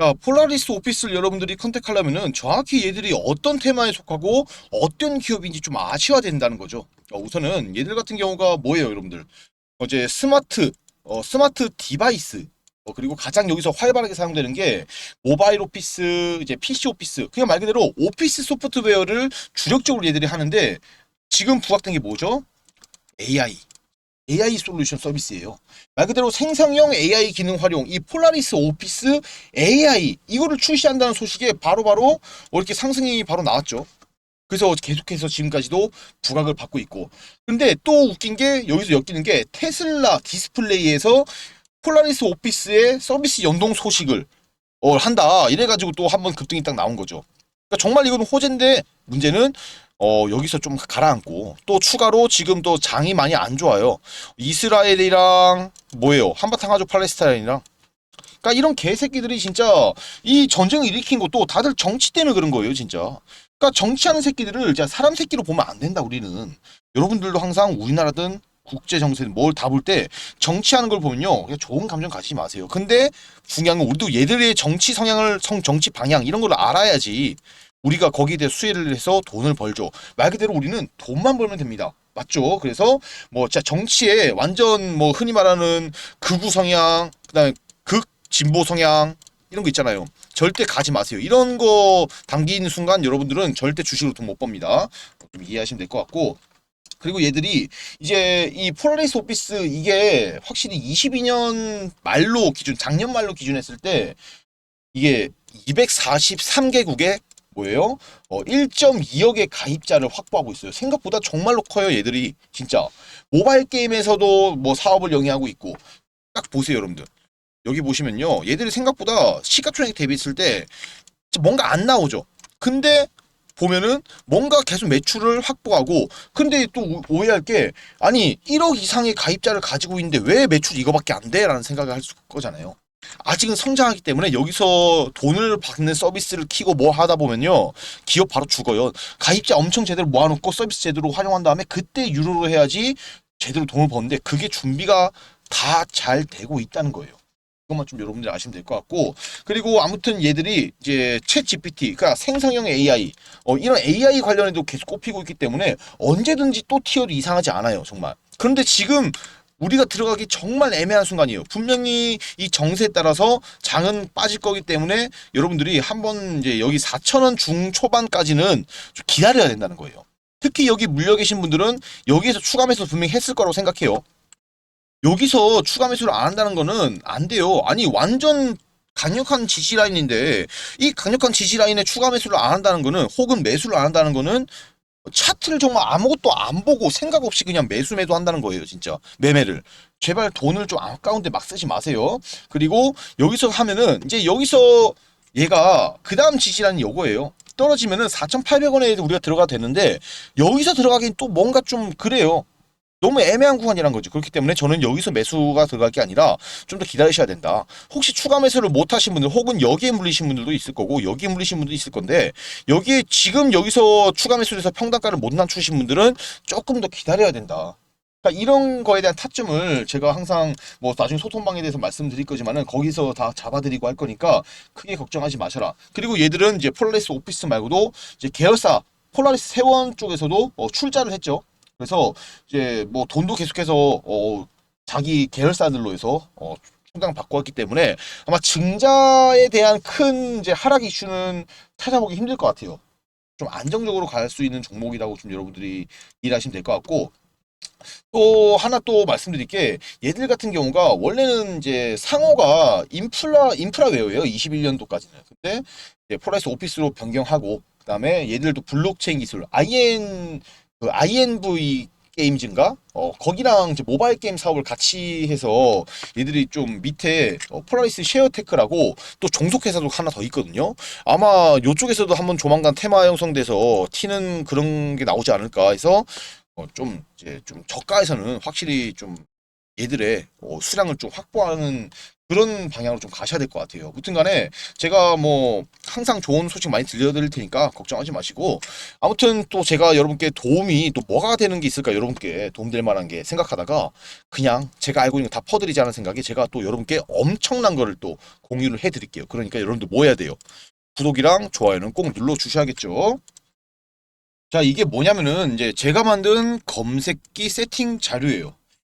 자, 폴라리스 오피스를 여러분들이 컨택하려면은 정확히 얘들이 어떤 테마에 속하고 어떤 기업인지 좀 아셔야 된다는 거죠. 어, 우선은 얘들 같은 경우가 뭐예요, 여러분들? 어제 스마트, 어, 스마트 디바이스, 어, 그리고 가장 여기서 활발하게 사용되는 게 모바일 오피스, 이제 PC 오피스, 그냥 말 그대로 오피스 소프트웨어를 주력적으로 얘들이 하는데 지금 부각된 게 뭐죠? AI. AI 솔루션 서비스예요. 말 그대로 생성형 AI 기능 활용, 이 폴라리스 오피스 AI 이거를 출시한다는 소식에 바로 바로 이렇게 상승이 바로 나왔죠. 그래서 계속해서 지금까지도 부각을 받고 있고. 근데 또 웃긴 게 여기서 엮이는 게 테슬라 디스플레이에서 폴라리스 오피스의 서비스 연동 소식을 어, 한다. 이래가지고 또 한번 급등이 딱 나온 거죠. 그러니까 정말 이거는 호재인데 문제는 어, 여기서 좀 가라앉고 또 추가로 지금 또 장이 많이 안 좋아요. 이스라엘이랑 뭐예요? 한바탕 하죠 팔레스타인이랑. 그러니까 이런 개새끼들이 진짜 이 전쟁을 일으킨 것도 다들 정치 때문에 그런 거예요, 진짜. 그러니까 정치하는 새끼들을 진짜 사람 새끼로 보면 안 된다, 우리는. 여러분들도 항상 우리나라든 국제 정세든 뭘다 볼 때 정치하는 걸 보면요. 그냥 좋은 감정 가지지 마세요. 근데 중요한 건 우리도 얘들의 정치 성향을 성 정치 방향 이런 걸 알아야지 우리가 거기에 대해 수혜를 해서 돈을 벌죠. 말 그대로 우리는 돈만 벌면 됩니다. 맞죠? 그래서 뭐 진짜 정치에 완전 뭐 흔히 말하는 극우 성향, 그다음에 극 진보 성향 이런 거 있잖아요. 절대 가지 마세요. 이런 거 당기는 순간 여러분들은 절대 주식으로 돈 못 법니다. 좀 이해하시면 될 것 같고. 그리고 얘들이 이제 이 폴라리스 오피스 이게 확실히 22년 말로 기준, 작년 말로 기준했을 때 이게 243개국에 뭐예요? 어, 1.2억의 가입자를 확보하고 있어요. 생각보다 정말로 커요, 얘들이. 진짜. 모바일 게임에서도 뭐 사업을 영위하고 있고. 딱 보세요, 여러분들. 여기 보시면요. 얘들이 생각보다 시가총액 대비했을 때 뭔가 안 나오죠. 근데 보면은 뭔가 계속 매출을 확보하고 근데 또 오- 오해할 게 아니 1억 이상의 가입자를 가지고 있는데 왜 매출이 이거밖에 안 돼? 라는 생각을 할 수 거잖아요. 아직은 성장하기 때문에 여기서 돈을 받는 서비스를 키고 뭐 하다 보면요 기업 바로 죽어요. 가입자 엄청 제대로 모아놓고 서비스 제대로 활용한 다음에 그때 유료로 해야지 제대로 돈을 버는데 그게 준비가 다 잘 되고 있다는 거예요. 그것만 좀 여러분들 아시면 될 것 같고 그리고 아무튼 얘들이 이제 챗 GPT 그러니까 생성형 AI 어, 이런 AI 관련해도 계속 꼽히고 있기 때문에 언제든지 또 티어도 이상하지 않아요 정말. 그런데 지금 우리가 들어가기 정말 애매한 순간이에요. 분명히 이 정세에 따라서 장은 빠질 거기 때문에 여러분들이 한번 이제 여기 4천원 중초반까지는 좀 기다려야 된다는 거예요. 특히 여기 물려 계신 분들은 여기에서 추가 매수 분명히 했을 거라고 생각해요. 여기서 추가 매수를 안 한다는 거는 안 돼요. 아니 완전 강력한 지지 라인인데 이 강력한 지지 라인에 추가 매수를 안 한다는 거는 혹은 매수를 안 한다는 거는 차트를 정말 아무것도 안 보고 생각 없이 그냥 매수 매도 한다는 거예요, 진짜. 매매를. 제발 돈을 좀 아까운데 막 쓰지 마세요. 그리고 여기서 하면은 이제 여기서 얘가 그 다음 지지라는 요거예요. 떨어지면은 4,800원에 우리가 들어가도 되는데 여기서 들어가긴 또 뭔가 좀 그래요. 너무 애매한 구간이란 거죠. 그렇기 때문에 저는 여기서 매수가 들어갈 게 아니라 좀 더 기다리셔야 된다. 혹시 추가 매수를 못 하신 분들 혹은 여기에 물리신 분들도 있을 거고 여기에 물리신 분도 있을 건데 여기에 지금 여기서 추가 매수를 해서 평단가를 못 낮추신 분들은 조금 더 기다려야 된다. 그러니까 이런 거에 대한 타점을 제가 항상 뭐 나중에 소통방에 대해서 말씀드릴 거지만은 거기서 다 잡아드리고 할 거니까 크게 걱정하지 마셔라. 그리고 얘들은 이제 폴라리스 오피스 말고도 이제 계열사 폴라리스 세원 쪽에서도 어, 출자를 했죠. 그래서 이제 뭐 돈도 계속해서 어, 자기 계열사들로 해서 어, 충당 받고 왔기 때문에 아마 증자에 대한 큰 이제 하락 이슈는 찾아보기 힘들 것 같아요. 좀 안정적으로 갈 수 있는 종목이라고 좀 여러분들이 이해하시면 될 것 같고 또 하나 또 말씀드릴 게 얘들 같은 경우가 원래는 이제 상호가 인플라 인프라웨어예요 21년도까지는 근데 폴라리스 오피스로 변경하고 그다음에 얘들도 블록체인 기술 IN 그 INV 게임즈인가 어 거기랑 이제 모바일 게임 사업을 같이 해서 얘들이 좀 밑에 어, 폴라리스 쉐어테크라고 또 종속회사도 하나 더 있거든요 아마 요쪽에서도 한번 조만간 테마 형성돼서 튀는 그런 게 나오지 않을까 해서 어, 좀 이제 좀 저가에서는 확실히 좀 얘들의 어, 수량을 좀 확보하는 그런 방향으로 좀 가셔야 될 것 같아요. 무튼 간에 제가 뭐 항상 좋은 소식 많이 들려드릴 테니까 걱정하지 마시고 아무튼 또 제가 여러분께 도움이 또 뭐가 되는 게 있을까 여러분께 도움될 만한 게 생각하다가 그냥 제가 알고 있는 거 다 퍼드리자는 생각에 제가 또 여러분께 엄청난 거를 또 공유를 해드릴게요. 그러니까 여러분들 뭐 해야 돼요? 구독이랑 좋아요는 꼭 눌러 주셔야겠죠. 자, 이게 뭐냐면은 이제 제가 만든 검색기 세팅 자료예요.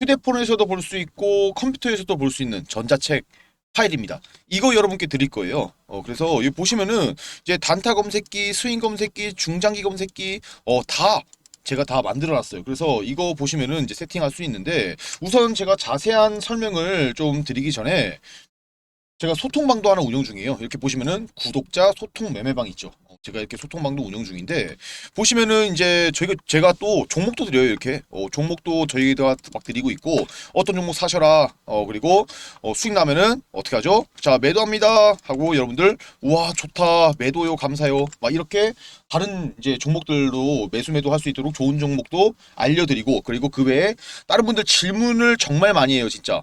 휴대폰에서도 볼 수 있고 컴퓨터에서도 볼 수 있는 전자책 파일입니다. 이거 여러분께 드릴 거예요. 어, 그래서 여기 보시면은 이제 단타 검색기, 스윙 검색기, 중장기 검색기, 어, 다 제가 다 만들어 놨어요. 그래서 이거 보시면은 이제 세팅할 수 있는데 우선 제가 자세한 설명을 좀 드리기 전에 제가 소통방도 하나 운영 중이에요. 이렇게 보시면은 구독자 소통 매매방 있죠. 어, 제가 이렇게 소통방도 운영 중인데 보시면은 이제 저희가 제가 또 종목도 드려요 이렇게 어, 종목도 저희가 막 드리고 있고 어떤 종목 사셔라 어 그리고 어, 수익 나면은 어떻게 하죠? 자 매도합니다 하고 여러분들 우와 좋다 매도요 감사요 막 이렇게 다른 이제 종목들도 매수 매도 할 수 있도록 좋은 종목도 알려드리고 그리고 그 외에 다른 분들 질문을 정말 많이 해요 진짜